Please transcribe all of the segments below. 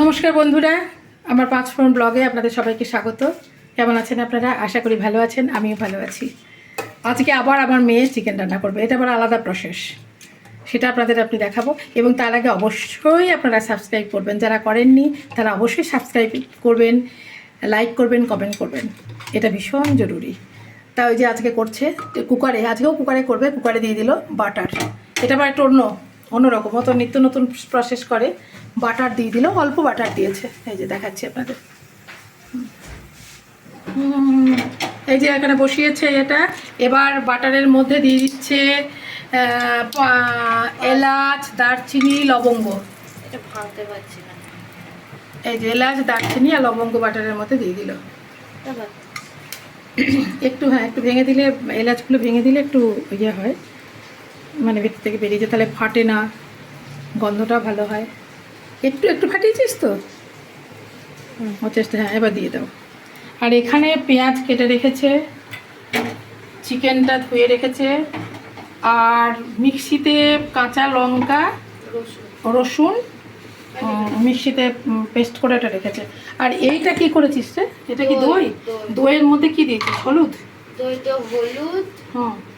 নমস্কার বন্ধুরা, আমার পাঁচ ফোন ব্লগে আপনাদের সবাইকে স্বাগত। কেমন আছেন আপনারা? আশা করি ভালো আছেন, আমিও ভালো আছি। আজকে আবার আমার মেয়ে চিকেন রান্না করবে, এটা আবার আলাদা প্রসেস সেটা আপনাদের আপনি দেখাবো, এবং তার আগে অবশ্যই আপনারা সাবস্ক্রাইব করবেন। যারা করেননি, তারা অবশ্যই সাবস্ক্রাইব করবেন লাইক করবেন কমেন্ট করবেন। এটা ভীষণ জরুরি। তা ওই যে আজকে করছে কুকারে আজকেও কুকারে করবে কুকারে দিয়ে দিল বাটার এটা আবার একটু অন্য অন্যরকম। অত নিত্য নতুন প্রসেস করে। বাটার দিয়ে দিল অল্প বাটার দিয়েছে। এই যে দেখাচ্ছি আপনাদের। এই যে এখানে বসিয়েছে এটা। এবার বাটারের মধ্যে দিয়ে দিচ্ছে এলাচ দারচিনি লবঙ্গ। এটা ভাঙতে পারছি না। এই যে এলাচ দারচিনি আর লবঙ্গ বাটারের মধ্যে দিয়ে দিল। একটু হ্যাঁ একটু ভেঙে দিলে এলাচগুলো ভেঙে দিলে একটু ইয়ে হয়। মানে ভেতর থেকে বেরিয়ে যায়। তাহলে ফাটে না। গন্ধটা ভালো হয়। একটু একটু ফাটিয়েছিস তো? ও চেষ্টা হ্যাঁ এবার দিয়ে দাও। আর এখানে পেঁয়াজ কেটে রেখেছে চিকেনটা ধুয়ে রেখেছে আর মিক্সিতে কাঁচা লঙ্কা রসুন মিক্সিতে পেস্ট করে এটা রেখেছে। আর এইটা কি করেছিস রে? এটা কি দই। দই, দই। দইয়ের মধ্যে কি দিয়েছিস? হলুদ? দইটা হলুদ। জ-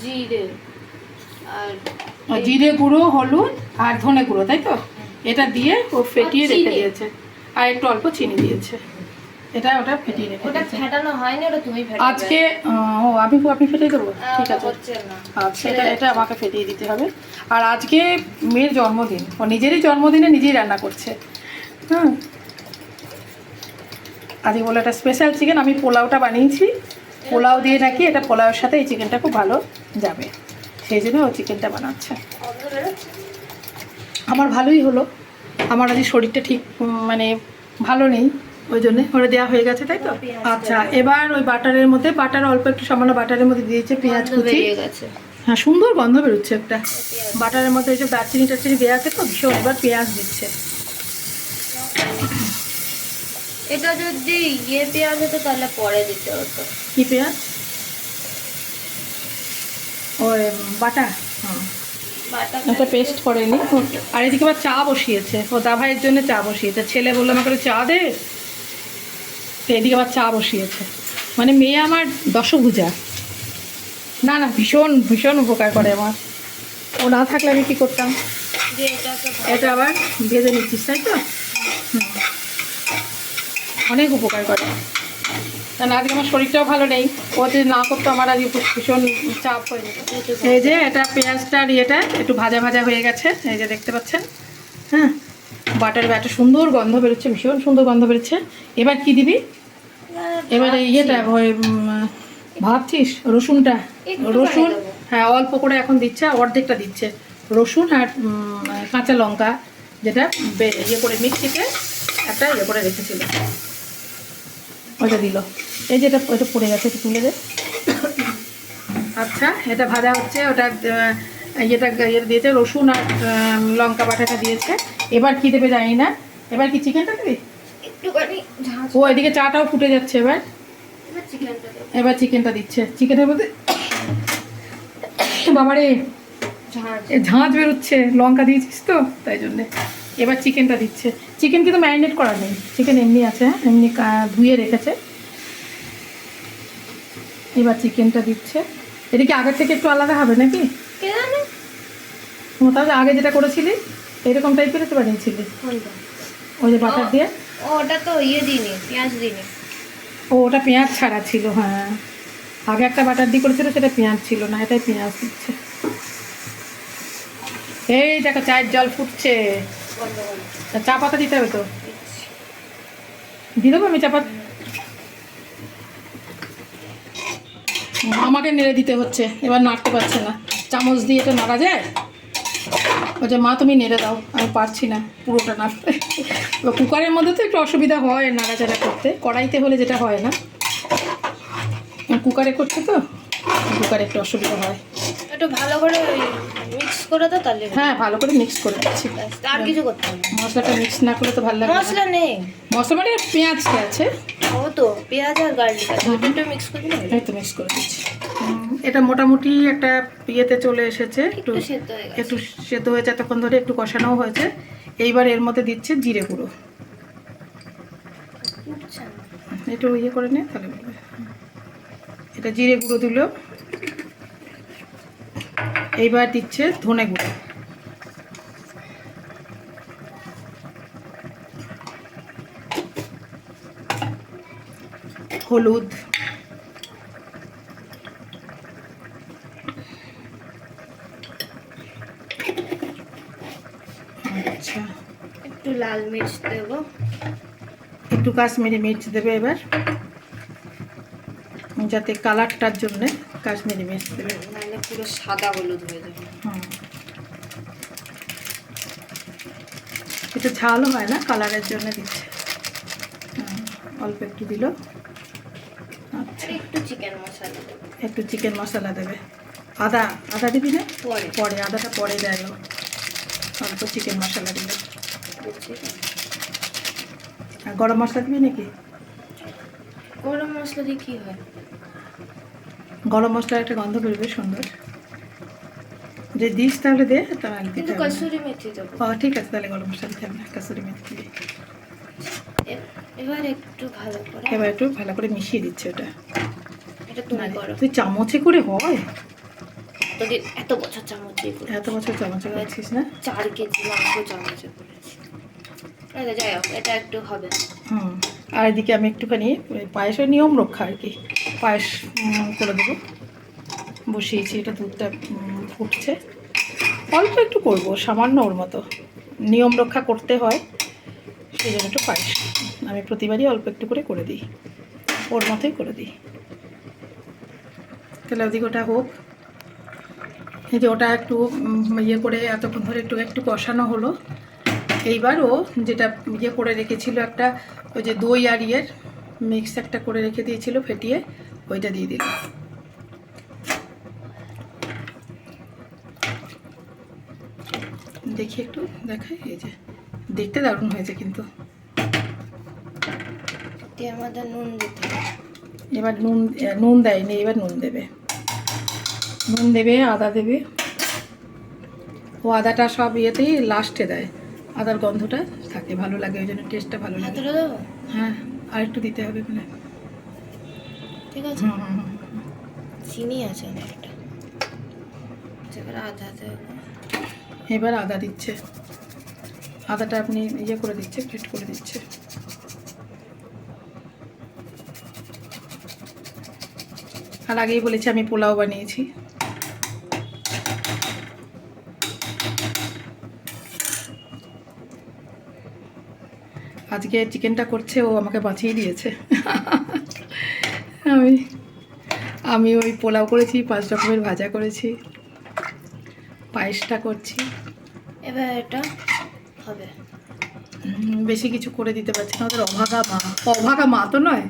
জিরে আর জিরে গুঁড়ো হলুদ আর ধনে গুঁড়ো তাই তো? এটা দিয়ে ও ফেটিয়ে রেখে দিয়েছে। আর একটু অল্প চিনি দিয়েছে। এটা ওটা ফেটিয়ে রেখে ওটা ফেটানো হয়নি ওটা তুমি আজকে ও আমি আপনি ফেটিয়ে দেবো? ঠিক আছে। আচ্ছা এটা এটা আমাকে ফেটিয়ে দিতে হবে। আর আজকে মেয়ের জন্মদিন। ও নিজেরই জন্মদিনে নিজেই রান্না করছে। হুম। আজকে বলে একটা স্পেশাল চিকেন আমি পোলাওটা বানিয়েছি। পোলাও দিয়ে নাকি এটা পোলাওয়ের সাথে এই চিকেনটা খুব ভালো যাবে। সেই জন্য ও চিকেনটা বানাচ্ছে। আমার ভালোই হলো। আমার আজ শরীরটা ঠিক মানে ভালো নেই ওই জন্যে ওরা দেওয়া হয়ে গেছে তাই তো? আচ্ছা এবার ওই বাটারের মধ্যে বাটার অল্প একটু সামান্য বাটারের মধ্যে দিয়েছে পেঁয়াজ কুচি। হ্যাঁ সুন্দর গন্ধ বেরোচ্ছে একটা। বাটারের মধ্যে এইসব দারচিনি টারচিনি দেওয়া আছে তো ভীষণ এবার পেঁয়াজ দিচ্ছে। এটা যদি ইয়ে পেঁয়াজ হতো তাহলে পরে দিতে হতো। কি পেঁয়াজ? বাটা। হুম বাটা একটা পেস্ট আর এদিকে আবার চা বসিয়েছে। ও দা ভাইয়ের জন্য চা বসিয়েছে। ছেলে বলল আমাকে চা দে। তো এদিকে আবার চা বসিয়েছে। মানে মেয়ে আমার দশভুজা। না না ভীষণ ভীষণ উপকার করে আমার। ও না থাকলে আমি কী করতাম? এটা আবার ভেজে নিচ্ছিস তাই তো? হুম। অনেক উপকার করে। কারণ আজকে আমার শরীরটাও ভালো নেই। ও যদি না করতো আমার আজকে ভীষণ চাপ হয়ে যেত। এই যে এটা পেঁয়াজটা আর ইয়েটা একটু ভাজা ভাজা হয়ে গেছে। এই যে দেখতে পাচ্ছেন? হ্যাঁ? বাটার একটা সুন্দর গন্ধ বেরোচ্ছে ভীষণ সুন্দর গন্ধ বেরোচ্ছে। এবার কি দিবি? এবার ইয়েটা ওই ভাবছিস? রসুনটা। রসুন হ্যাঁ অল্প করে এখন দিচ্ছে অর্ধেকটা দিচ্ছে। রসুন আর কাঁচা লঙ্কা যেটা ইয়ে করে মিক্সিতে একটা ইয়ে করে রেখেছিল। ওটা দিল। এই যেটা ওটা পড়ে গেছে একটু তুলে দে। আচ্ছা এটা ভাজা হচ্ছে ওটা আহ, ইয়েটা ইয়ে দিয়েছে রসুন আর লঙ্কা বাটাটা দিয়েছে। এবার কি দেবে জানি না। এবার কি চিকেনটা দিবি? ও এদিকে চাটাও ফুটে যাচ্ছে এবার। এবার চিকেনটা দেবো। এবার চিকেনটা দিচ্ছে। চিকেনের মধ্যে বাবারে ঝাঁঝ বেরোচ্ছে। লঙ্কা দিয়েছিস তো তাই জন্যে। এবার চিকেনটা দিচ্ছে। চিকেন কিন্তু ম্যারিনেট করা নেই। চিকেন এমনি আছে হ্যাঁ? এমনি ধুয়ে রেখেছে। এবার চিকেনটা দিচ্ছে। এটা কি আগের থেকে একটু আলাদা হবে নাকি? তাহলে আগে যেটা করেছিলি এরকম টাইপের তো বানিয়েছিলি ওই যে বাটার দিয়ে। ওটা তো ইয়ে দিইনি পেঁয়াজ দিইনি। ও ওটা পেঁয়াজ ছাড়া ছিল হ্যাঁ। আগে একটা বাটার দিয়ে করেছিল সেটা পেঁয়াজ ছিল না এটাই পেঁয়াজ দিচ্ছে। এই দেখো চায়ের জল ফুটছে। চা পাতা দিতে হবে তো? দিয়ে দেবো আমি চা পাতা? আমাকে নেড়ে দিতে হচ্ছে, এবার নাড়তে পারছে না। চামচ দিয়ে তো নাড়া যায়? বলছে, মা, তুমি নেড়ে দাও, আমি পারছি না পুরোটা নাড়তে। কুকারের মধ্যে তো একটু অসুবিধা হয় নাড়াচাড়া করতে, কড়াইতে হলে যেটা হয় না। কুকারে করছে তো, কুকারে একটু অসুবিধা হয়। একটু ভালো করে মিক্স করে দাও তাহলে হ্যাঁ ভালো করে মিক্স করে দিচ্ছি আর কিছু করতে হবে মশলাটা মিক্স না করলে তো ভালো লাগে মশলা নেই। মশলা মানে পেঁয়াজটা আছে? ও তো পেঁয়াজ আর গার্লিক আছে। একটু মিক্স করে দিলে এই তো মিক্স করে দিচ্ছি। এটা মোটামুটি একটা ইয়েতে চলে এসেছে একটু একটু সেদ্ধ হয়ে গেছে। একটু সেদ্ধ হয়েছে এতক্ষণ ধরে একটু কষানোও হয়েছে। এইবার এর মধ্যে দিচ্ছে জিরে গুঁড়ো। একটু ইয়ে করে নে তাহলে এটা জিরে গুঁড়ো দিল এইবার দিচ্ছে ধনে গুঁড়ো। হলুদ। আচ্ছা। একটু লাল মির্চ দেবো। একটু কাশ্মীরি মির্চ দেবে এবার। যাতে কালারটার জন্য কাশ্মীরি মির্চ দেবে নাহলে পুরো সাদা হলুদ হয়ে যাবে। হুম। এটা ঝাল হয় না কালারের জন্য দিচ্ছে। অল্প একটু দিল। আচ্ছা। একটু চিকেন মশলা একটু চিকেন মশলা দেবে। আদা আদা দিবি না? পরে। পরে আদাটা পরে দেয়। অল্প চিকেন মশলা দিল। আর গরম মশলা দিবি নাকি? গরম মশলা দিয়ে কি হয়? গরম মশলার একটা গন্ধ বেরোবে সুন্দর। যে দিস তাহলে দে তাহলে দিতে কিন্তু। কসুরি মেথি দেবো। ও ঠিক আছে তাহলে গরম মশলা দিতে হবে না কাসুরি মেথি এ- এবার একটু ভালো করে এবার একটু ভালো করে মিশিয়ে দিচ্ছে ওটা। এটা তুমি মানে করো। তুই চামচে করে হয়? তোদের এত বছর চামচে করে এত বছর চামচে করেছিস না? চার কেজি মাংস চামচে করেছি। আচ্ছা, যাই হোক এটা একটু হবে। হুম আর এদিকে আমি একটুখানি পায়েসের নিয়ম রক্ষা আর কি। পায়েস করে দেবো। বসিয়েছি, এটা দুধটা ফুটছে। অল্প একটু করব, সামান্য ওর মতো। নিয়ম রক্ষা করতে হয়, সেই জন্য একটু পায়েস। আমি প্রতিবারই অল্প একটু করে করে দিই, ওর মতোই করে দিই। তাহলে ওদিক ওটা হোক। এই যে ওটা একটু ইয়ে করে এতক্ষণ ধরে একটু একটু কষানো হলো। এইবার ও যেটা ইয়ে করে রেখেছিল একটা, ওই যে দই আর ইয়ের মিক্স একটা করে রেখে দিয়েছিল ফেটিয়ে ওইটা দিয়ে দিল দেখি একটু দেখাই এই যে দেখতে দারুণ হয়েছে কিন্তু। আমাদের নুন দিতে এবার নুন নুন দেয়নি এবার নুন দেবে। নুন দেবে আদা দেবে। ও আদাটা সব ইয়েতেই লাস্টে দেয়। আদার গন্ধটা থাকে ভালো লাগে ওই জন্য টেস্টটা ভালো লাগে। হ্যাঁ। আর একটু দিতে হবে মানে ঠিক আছে। চিনি আছে অনেকটা আচ্ছা, এবার আদা এবার আদা দিচ্ছে। আদাটা আপনি ইয়ে করে দিচ্ছে গ্রেট করে দিচ্ছে। আর আগেই বলেছি আমি পোলাও বানিয়েছি। আজকে চিকেনটা করছে ও আমাকে বাঁচিয়ে দিয়েছে। আমি আমি ওই পোলাও করেছি পাঁচ রকমের ভাজা করেছি পায়েসটা করছি। এবার এটা হবে। বেশি কিছু করে দিতে পারছি না ওদের অভাগা মা। অভাগা মা তো নয়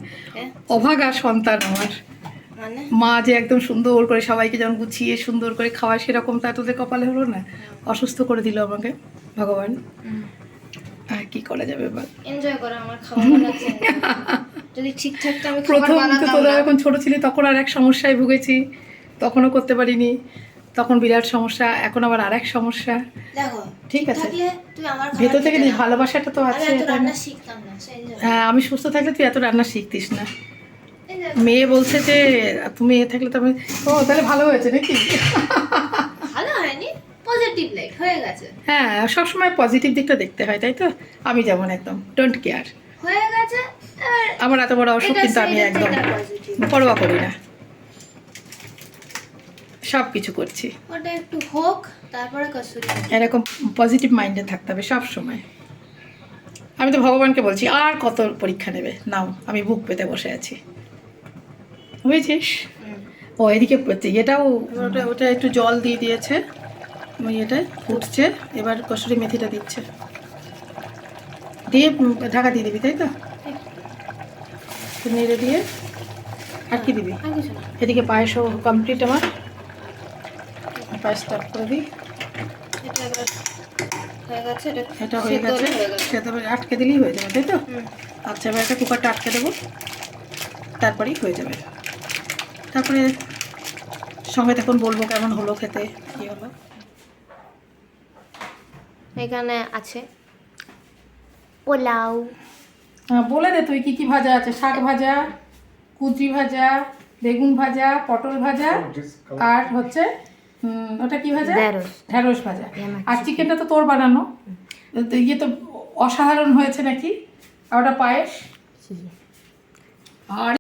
অভাগা সন্তান আমার। মানে? মা যে একদম সুন্দর করে সবাইকে যেমন গুছিয়ে সুন্দর করে খাওয়ায় সেরকম তা তোদের কপালে হলো না? অসুস্থ করে দিল আমাকে ভগবান। আর কি করা যাবে বল এনজয় করো আমার বানাচ্ছি যদি ঠিকঠাক আমি প্রথম তো তোরা যখন ছোট ছিলি তখন আর এক সমস্যায় ভুগেছি তখনও করতে পারিনি তখন বিরাট সমস্যা এখন আবার আরেক সমস্যা। দেখো ঠিক আছে। ভেতর থেকে ভালোবাসাটা তো আছে হ্যাঁ আমি সুস্থ থাকলে তুই এত রান্না শিখতিস না। মেয়ে বলছে যে তুমি এ থাকলে তো আমি ও তাহলে ভালো হয়েছে নাকি? পজিটিভ লাইট হয়ে গেছে। হ্যাঁ সবসময় পজিটিভ দিকটা দেখতে হয় তাই তো? আমি যেমন একদম ডোন্ট কেয়ার হয়ে গেছে আমার এত বড় অসুখ কিন্তু আমি একদম পরোয়া করি না। সব কিছু করছি। ওটা একটু হোক তারপরে কসুরি এরকম পজিটিভ মাইন্ডে থাকতে হবে সব সময় আমি তো ভগবানকে বলছি আর কত পরীক্ষা নেবে? নাও আমি বুক পেতে বসে আছি। বুঝেছিস? ও এদিকে এটাও ওটা ওটা একটু জল দিয়ে দিয়েছে। ওই এটা ফুটছে এবার কসুরি মেথিটা দিচ্ছে। দিয়ে ঢাকা দিয়ে দিবি তাই তো? নেড়ে দিয়ে আর কি দিবি? এদিকে পায়েসও কমপ্লিট আমার। পায়েস স্টার্ট করে দিই। এটা হয়ে গেছে সেটা আটকে দিলেই হয়ে যাবে তাই তো? আচ্ছা এবার একটা কুকারটা আটকে দেবো। তারপরেই হয়ে যাবে। তারপরে সঙ্গে তখন বলব কেমন হলো খেতে কী হলো? এখানে আছে। পোলাও। হ্যাঁ, বলে দে তুই কি কি ভাজা আছে। শাক ভাজা কুচি ভাজা বেগুন ভাজা পটল ভাজা আর হচ্ছে ওটা কি ভাজা? ঢেঁড়স। ভাজা। আর চিকেনটা তো তোর বানানো। তো ইয়ে তো অসাধারণ হয়েছে নাকি? আর ওটা পায়েস। আর